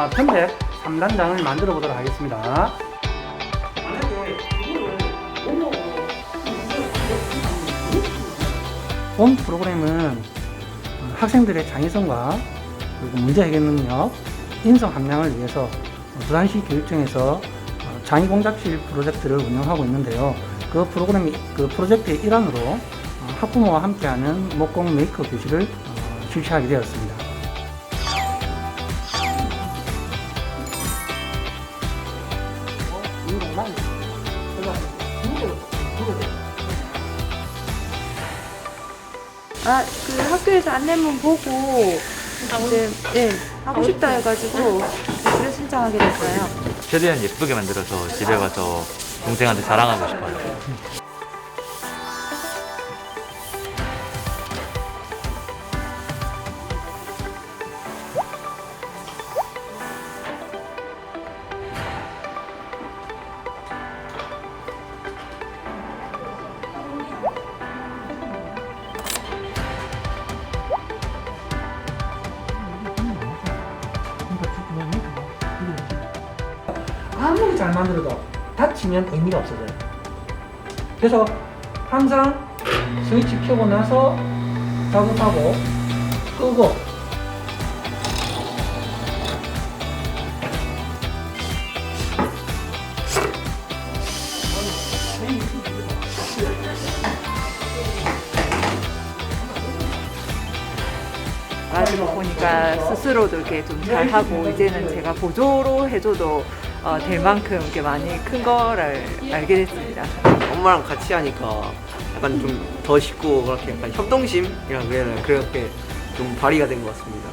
아, 편집 3단장을 만들어 보도록 하겠습니다. 본 프로그램은 학생들의 창의성과 그리고 문제 해결 능력, 인성 함량을 위해서 부산시 교육청에서 어, 장의공작실 프로젝트를 운영하고 있는데요. 그 프로그램이 그 프로젝트의 일환으로 어, 학부모와 함께하는 목공 메이커 교실을 어, 실시하게 되었습니다. 아, 그 학교에서 안내문 보고 이제 네, 하고 싶다 해가지고 그래 신청하게 됐어요. 최대한 예쁘게 만들어서 집에 가서 동생한테 자랑하고 싶어요. 아무리 잘 만들어도 다치면 의미가 없어져요. 그래서 항상 스위치 켜고 나서 작업하고 끄고 가지고 보니까 스스로도 이렇게 좀 잘하고 이제는 제가 보조로 해줘도 어, 될 만큼 이렇게 많이 큰 거를 알게 됐습니다. 엄마랑 같이 하니까 약간 좀 더 쉽고 그렇게 약간 협동심이라고 해야 되나 그렇게 좀 발휘가 된 것 같습니다.